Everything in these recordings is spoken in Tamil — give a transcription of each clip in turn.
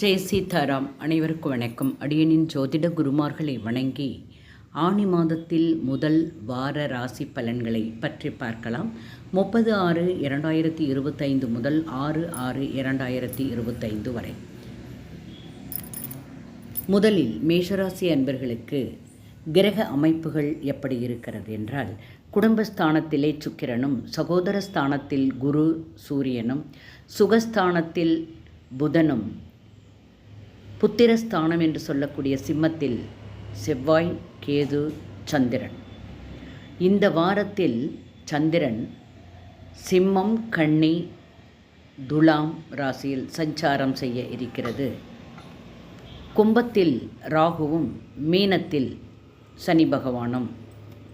ஜெய் சீதாராம் அனைவருக்கும் வணக்கம். அடியனின் ஜோதிட குருமார்களை வணங்கி ஆணி மாதத்தில் முதல் வார ராசி பலன்களை பற்றி பார்க்கலாம். முப்பது ஆறு இரண்டாயிரத்தி இருபத்தைந்து முதல் ஆறு ஆறு இரண்டாயிரத்தி இருபத்தைந்து வரை. முதலில் மேஷராசி அன்பர்களுக்கு கிரக அமைப்புகள் எப்படி இருக்கிறது என்றால் குடும்பஸ்தானத்திலே சுக்கிரனும் சகோதர ஸ்தானத்தில் குரு சூரியனும் சுகஸ்தானத்தில் புதனும் புத்திரஸ்தானம் என்று சொல்லக்கூடிய சிம்மத்தில் செவ்வாய் கேது சந்திரன். இந்த வாரத்தில் சந்திரன் சிம்மம் கண்ணி துலாம் ராசியில் சஞ்சாரம் செய்ய இருக்கிறது. கும்பத்தில் ராகுவும் மீனத்தில் சனி பகவானும்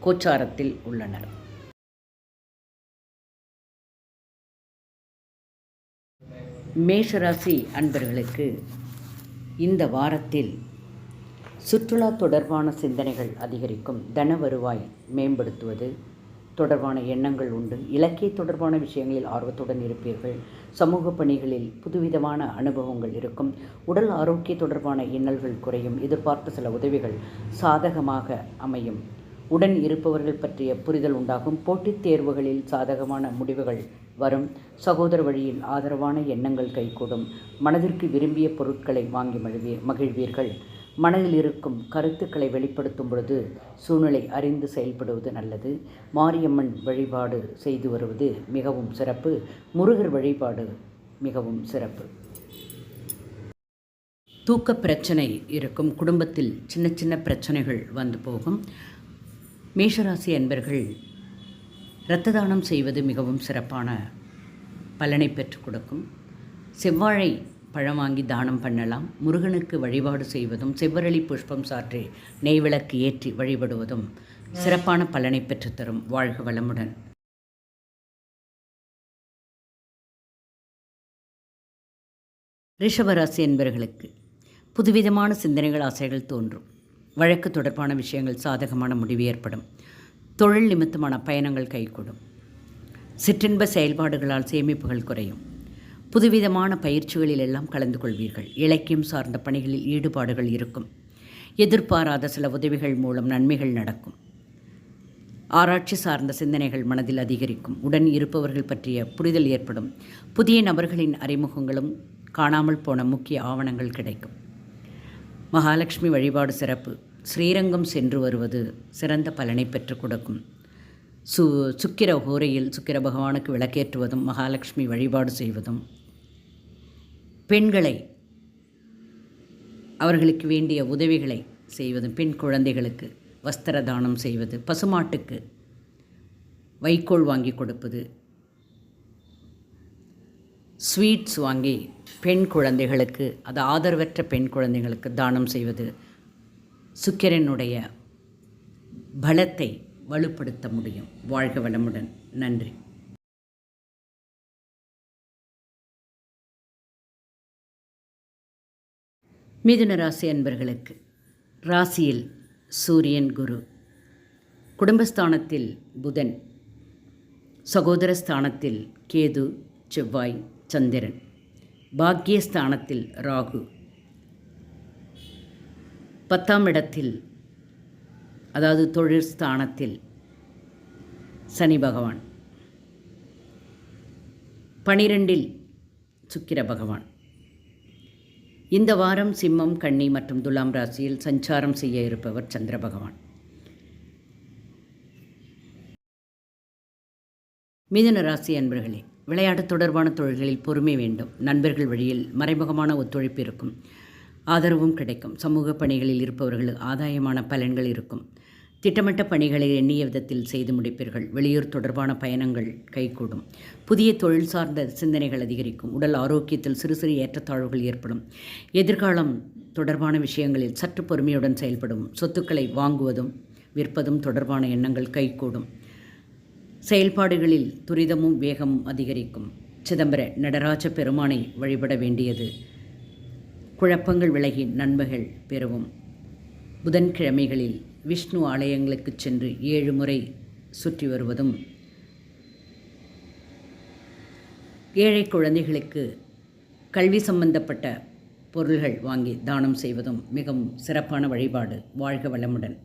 கோச்சாரத்தில் உள்ளனர். மேஷராசி அன்பர்களுக்கு இந்த வாரத்தில் சுற்றுலா தொடர்பான சிந்தனைகள் அதிகரிக்கும். தன வருவாய் மேம்படுத்துவது தொடர்பான எண்ணங்கள் உண்டு. இலக்கிய தொடர்பான விஷயங்களில் ஆர்வத்துடன் இருப்பீர்கள். சமூக பணிகளில் புதுவிதமான அனுபவங்கள் இருக்கும். உடல் ஆரோக்கிய தொடர்பான இன்னல்கள் குறையும். எதிர்பார்த்த சில உதவிகள் சாதகமாக அமையும். உடன் இருப்பவர்கள் பற்றிய புரிதல் உண்டாகும். போட்டித் தேர்வுகளில் சாதகமான முடிவுகள் வரும். சகோதர வழியில் ஆதரவான எண்ணங்கள் கைகூடும். மனதிற்கு விரும்பிய பொருட்களை வாங்கி மழுவி மகிழ்வீர்கள். மனதில் இருக்கும் கருத்துக்களை வெளிப்படுத்தும் பொழுது சூழ்நிலை அறிந்து செயல்படுவது நல்லது. மாரியம்மன் வழிபாடு செய்து வருவது மிகவும் சிறப்பு. முருகர் வழிபாடு மிகவும் சிறப்பு. தூக்க பிரச்சனை இருக்கும் குடும்பத்தில் சின்ன சின்ன பிரச்சனைகள் வந்து போகும். மேஷராசி அன்பர்கள் இரத்த தானம் செய்வது மிகவும் சிறப்பான பலனை பெற்றுக் கொடுக்கும். செவ்வாழை பழம் வாங்கி தானம் பண்ணலாம். முருகனுக்கு வழிபாடு செய்வதும் செவ்வரளி புஷ்பம் சாற்றி நெய்விளக்கு ஏற்றி வழிபடுவதும் சிறப்பான பலனை பெற்றுத்தரும் வாழ்க வளமுடன். ரிஷபராசி என்பர்களுக்கு புதுவிதமான சிந்தனைகள் ஆசைகள் தோன்றும். வழக்கு தொடர்பான விஷயங்கள் சாதகமான முடிவு ஏற்படும். தொழில் நிமித்தமான பயணங்கள் கைகூடும். சிற்றின்ப செயல்பாடுகளால் சேமிப்புகள் குறையும். புதுவிதமான பயிற்சிகளில் எல்லாம் கலந்து கொள்வீர்கள். இலக்கியம் சார்ந்த பணிகளில் ஈடுபாடுகள் இருக்கும். எதிர்பாராத சில உதவிகள் மூலம் நன்மைகள் நடக்கும். ஆராய்ச்சி சார்ந்த சிந்தனைகள் மனதில் அதிகரிக்கும். உடன் இருப்பவர்கள் பற்றிய புரிதல் ஏற்படும். புதிய நபர்களின் அறிமுகங்களும் காணாமல் போன முக்கிய ஆவணங்கள் கிடைக்கும். மகாலட்சுமி வழிபாடு சிறப்பு. ஸ்ரீரங்கம் சென்று வருவது சிறந்த பலனை பெற்றுக் கொடுக்கும். சு சுக்கிர ஹோரையில் சுக்கிர பகவானுக்கு விளக்கேற்றுவதும் மகாலட்சுமி வழிபாடு செய்வதும். பெண்களை அவர்களுக்கு வேண்டிய உதவிகளை செய்வதும் பெண் குழந்தைகளுக்கு வஸ்திர தானம் செய்வது பசுமாட்டுக்கு வைக்கோல் வாங்கி கொடுப்பது. ஸ்வீட்ஸ் வாங்கி பெண் குழந்தைகளுக்கு அது ஆதரவற்ற பெண் குழந்தைகளுக்கு தானம் செய்வது. சுக்கிரனுடைய பலத்தை வலுப்படுத்த முடியும். வாழ்க வளமுடன். நன்றி. மிதுன ராசி அன்பர்களுக்கு ராசியில் சூரியன் குரு. குடும்பஸ்தானத்தில் புதன். சகோதரஸ்தானத்தில் கேது செவ்வாய் சந்திரன். பாக்கியஸ்தானத்தில் ராகு. பத்தாம் இடத்தில் அதாவது தொழில் ஸ்தானத்தில் சனி பகவான். பனிரெண்டில் சுக்கிர பகவான். இந்த வாரம் சிம்மம் கன்னி மற்றும் துலாம் ராசியில் சஞ்சாரம் செய்ய இருப்பவர் சந்திர பகவான். மிதுன ராசி அன்பர்களே விளையாட்டு தொடர்பான தொழில்களில் பொறுமை வேண்டும். நண்பர்கள் வழியில் மறைமுகமான ஒத்துழைப்பு இருக்கும். ஆதரவும் கிடைக்கும். சமூக பணிகளில் இருப்பவர்களுக்கு ஆதாயமான பலன்கள் இருக்கும். திட்டமிட்ட பணிகளை எண்ணிய விதத்தில் செய்து முடிப்பீர்கள். வெளியூர் தொடர்பான பயணங்கள் கைகூடும். புதிய தொழில் சார்ந்த சிந்தனைகள் அதிகரிக்கும். உடல் ஆரோக்கியத்தில் சிறு சிறு ஏற்றத்தாழ்வுகள் ஏற்படும். எதிர்காலம் தொடர்பான விஷயங்களில் சற்று பொறுமையுடன் செயல்படும். சொத்துக்களை வாங்குவதும் விற்பதும் தொடர்பான எண்ணங்கள் கைகூடும். செயல்பாடுகளில் துரிதமும் வேகமும் அதிகரிக்கும். சிதம்பர நடராஜ பெருமானை வழிபட வேண்டியது குழப்பங்கள் விலகி நன்மைகள் பெறவும். புதன்கிழமைகளில் விஷ்ணு ஆலயங்களுக்கு சென்று ஏழு முறை சுற்றி வருவதும் ஏழை குழந்தைகளுக்கு கல்வி சம்பந்தப்பட்ட பொருள்கள் வாங்கி தானம் செய்வதும் மிகவும் சிறப்பான வழிபாடு. வாழ்க வளமுடன்.